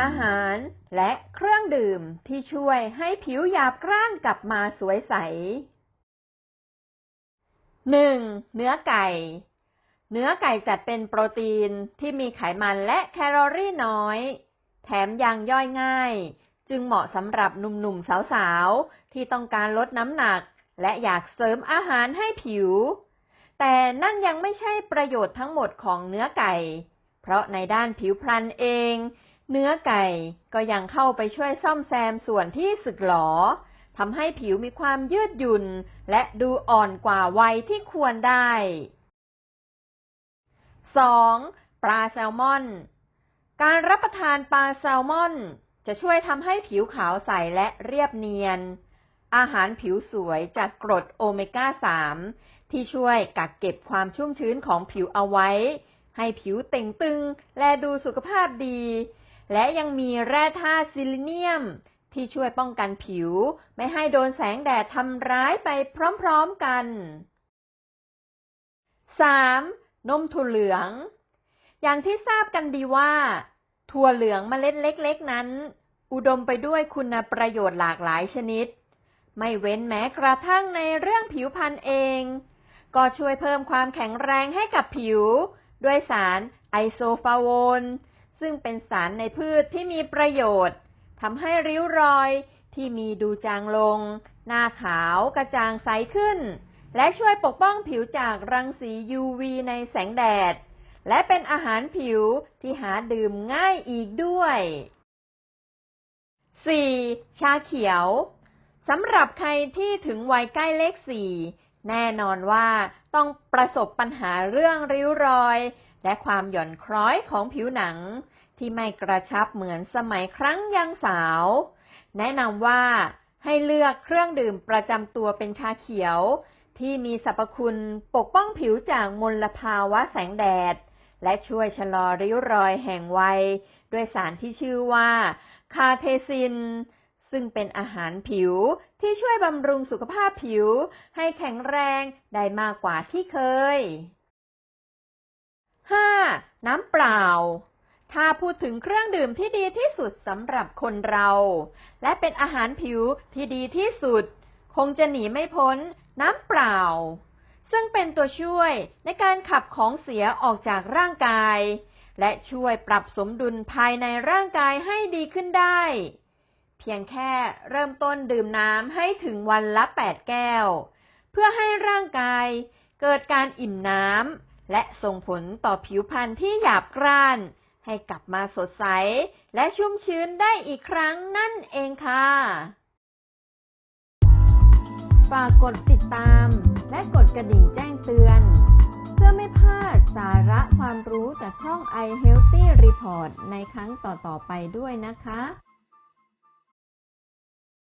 อาหารและเครื่องดื่มที่ช่วยให้ผิวหยาบกร้านกลับมาสวยใส 1. เนื้อไก่ เนื้อไก่จัดเป็นโปรตีนที่มีไขมันและแคลอรี่น้อย แถมยังย่อยง่าย จึงเหมาะสำหรับหนุ่มๆสาวๆ ที่ต้องการลดน้ำหนัก และอยากเสริมอาหารให้ผิว แต่นั่นยังไม่ใช่ประโยชน์ทั้งหมดของเนื้อไก่ เพราะในด้านผิวพรรณเอง เนื้อไก่ก็ยังเข้าไปช่วยซ่อมแซมส่วนที่สึกหรอทำให้ผิวมีความยืดหยุ่น และดูอ่อนกว่าวัยที่ควรได้ 2. ปลาแซลมอน การรับประทานปลาแซลมอน จะช่วยทำให้ผิวขาวใสและเรียบเนียน อาหารผิวสวยจากกรดโอเมก้า 3 ที่ช่วยกักเก็บความชุ่มชื้นของผิวเอาไว้ ให้ผิวเต่งตึงและดูสุขภาพดี และยังมีแร่ธาตุซิลิเนียม ที่ช่วยป้องกันผิว ไม่ให้โดนแสงแดดทำร้ายไปพร้อมๆกัน 3. นมถั่วเหลือง อย่างที่ทราบกันดีว่า ถั่วเหลืองเมล็ดเล็กๆนั้น อุดมไปด้วยคุณประโยชน์หลากหลายชนิด ไม่เว้นแม้กระทั่งในเรื่องผิวพรรณเอง ก็ช่วยเพิ่มความแข็งแรงให้กับผิว ด้วยสารไอโซฟาโวน ซึ่งเป็นสารในพืชที่มีประโยชน์ทำให้ริ้วรอยที่มีดูจางลง หน้าขาวกระจ่างใสขึ้น และช่วยปกป้องผิวจากรังสี UV ในแสงแดด และเป็นอาหารผิวที่หาดื่มง่ายอีกด้วย 4. ชาเขียวสำหรับใครที่ถึงวัยใกล้เลขสี่แน่นอนว่าต้องประสบปัญหาเรื่องริ้วรอย และความหย่อนคล้อยของผิวหนังที่ไม่กระชับเหมือนสมัยครั้งยังสาว แนะนำว่าให้เลือกเครื่องดื่มประจำตัวเป็นชาเขียว ที่มีสรรพคุณปกป้องผิวจากมลภาวะแสงแดด และช่วยชะลอริ้วรอยแห่งวัย ด้วยสารที่ชื่อว่า คาเทซิน ซึ่งเป็นอาหารผิวที่ช่วยบำรุงสุขภาพผิวให้แข็งแรงได้มากกว่าที่เคย น้ำเปล่า ถ้าพูดถึงเครื่องดื่มที่ดีที่สุดสำหรับคนเรา และเป็นอาหารผิวที่ดีที่สุด คงจะหนีไม่พ้น น้ำเปล่า ซึ่งเป็นตัวช่วยในการขับของเสียออกจากร่างกาย และช่วยปรับสมดุลภายในร่างกายให้ดีขึ้นได้ เพียงแค่เริ่มต้นดื่มน้ำให้ถึงวันละ 8 แก้ว เพื่อให้ร่างกายเกิดการอิ่มน้ำ และส่งผลต่อผิวพรรณที่หยาบกร้าน ให้กลับมาสดใส และชุ่มชื้นได้อีกครั้งนั่นเองค่ะ ฝากกดติดตาม และกดกระดิ่งแจ้งเตือน เพื่อไม่พลาดสาระความรู้จากช่อง i Healthy Report ในครั้งต่อๆไปด้วยนะคะ